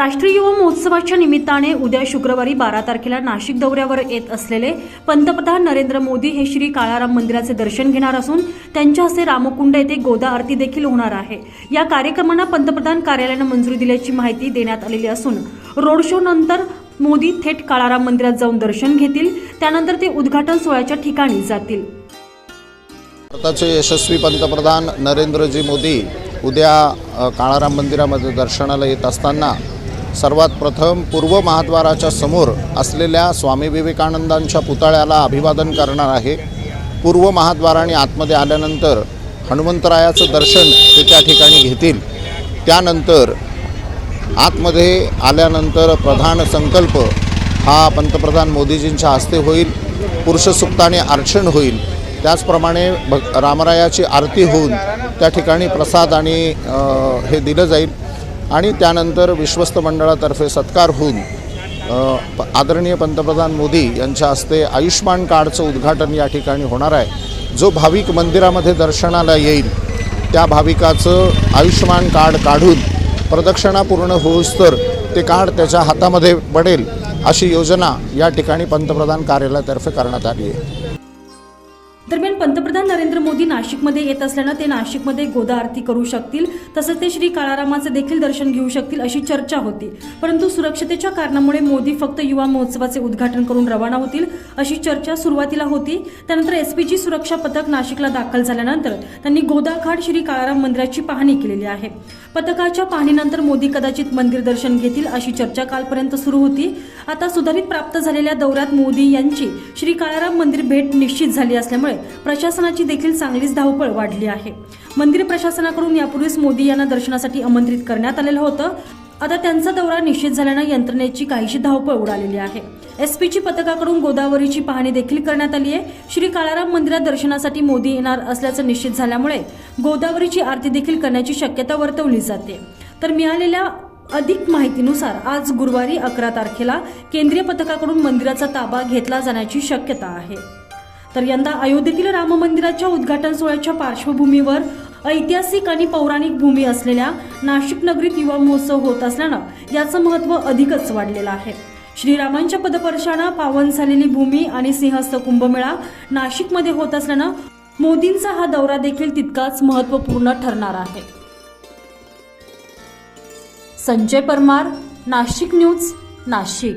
राष्ट्रीय युवा महोत्सवाच्या निमित्ताने उद्या शुक्रवारी बारा तारखेला नाशिक दौऱ्यावर येत असलेले पंतप्रधान नरेंद्र मोदी हे श्री काळाराम मंदिराचे दर्शन घेणार असून त्यांच्या हस्ते रामकुंड येथे गोदा आरती देखील होणार आहे. या कार्यक्रमांना पंतप्रधान कार्यालयानं मंजुरी दिल्याची माहिती देण्यात आलेली असून रोड शो नंतर मोदी थेट काळाराम मंदिरात जाऊन दर्शन घेतील त्यानंतर ते उद्घाटन सोहळ्याच्या ठिकाणी जातील. भारताचे यशस्वी पंतप्रधान नरेंद्रजी मोदी उद्या काळाराम मंदिरामध्ये दर्शनाला येत असताना सर्वात प्रथम पूर्व महाद्वाराच्या समोर असलेल्या स्वामी विवेकानंदांच्या पुतळ्याला अभिवादन करणार आहे. पूर्व महाद्वाराने आतमध्ये आल्यानंतर हनुमंतरायाचं दर्शन ते त्या ठिकाणी घेतील. त्यानंतर आतमध्ये आल्यानंतर प्रधान संकल्प हा पंतप्रधान मोदीजींच्या हस्ते होईल. पुरुषसुक्ताने अर्चन होईल. त्याचप्रमाणे भग रामरायाची आरती होऊन त्या ठिकाणी प्रसाद आणि हे दिलं जाईल. आणि त्यानंतर विश्वस्त मंडळातर्फे सत्कार होऊन प- आदरणीय पंतप्रधान मोदी यांच्या हस्ते आयुष्मान कार्डचं उद्घाटन या ठिकाणी होणार आहे. जो भाविक मंदिरामध्ये दर्शनाला येईल त्या भाविकाचं आयुष्मान कार्ड काढून प्रदक्षिणा पूर्ण तर ते कार्ड त्याच्या हातामध्ये पडेल अशी योजना या ठिकाणी पंतप्रधान कार्यालयातर्फे करण्यात आली आहे. दरम्यान पंतप्रधान नरेंद्र मोदी नाशिकमध्ये येत असल्यानं ते नाशिकमध्ये गोदा आरती करू शकतील तसंच ते श्री काळारामाचे देखील दर्शन घेऊ शकतील अशी चर्चा होती. परंतु सुरक्षतेच्या कारणामुळे मोदी फक्त युवा महोत्सवाचे उद्घाटन करून रवाना होतील अशी चर्चा सुरुवातीला होती. त्यानंतर एसपीजी सुरक्षा पथक नाशिकला दाखल झाल्यानंतर त्यांनी गोदाघाट श्री काळाराम मंदिराची पाहणी केलेली आहे. पथकाच्या पाहणीनंतर मोदी कदाचित मंदिर दर्शन घेतील अशी चर्चा कालपर्यंत सुरू होती. आता सुधारित प्राप्त झालेल्या दौऱ्यात मोदी यांची श्री काळाराम मंदिर भेट निश्चित झाली असल्यामुळे प्रशासनाची देखील चांगलीच धावपळ वाढली आहे. मंदिर प्रशासनाकडून यापूर्वीच मोदी यांना दर्शनासाठी आमंत्रित करण्यात आलेलं होतं. आता त्यांचा दौरा निश्चित झाल्यानं यंत्रणेची काहीशी धावपळ उडालेली आहे. एसपीची पथकाकडून गोदावरीची पाहणी देखील करण्यात आली आहे श्री काळाराम मंदिरात दर्शनासाठी मोदी येणार असल्याचं निश्चित झाल्यामुळे गोदावरीची आरती देखील करण्याची शक्यता वर्तवली जाते. तर मिळालेल्या अधिक माहितीनुसार आज गुरुवारी अकरा तारखेला केंद्रीय पथकाकडून मंदिराचा ताबा घेतला जाण्याची शक्यता आहे. तर यंदा अयोध्येतील राम मंदिराच्या उद्घाटन सोहळ्याच्या पार्श्वभूमीवर ऐतिहासिक आणि पौराणिक भूमी असलेल्या नाशिक नगरीत युवा महोत्सव होत असल्यानं याचं महत्त्व अधिकच वाढलेलं आहे. श्रीरामांच्या पदपर्शानं पावन झालेली भूमी आणि सिंहस्थ कुंभमेळा नाशिकमध्ये होत असल्यानं मोदींचा हा दौरा देखील तितकाच महत्त्वपूर्ण ठरणार आहे. संजय परमार नाशिक न्यूज नाशिक.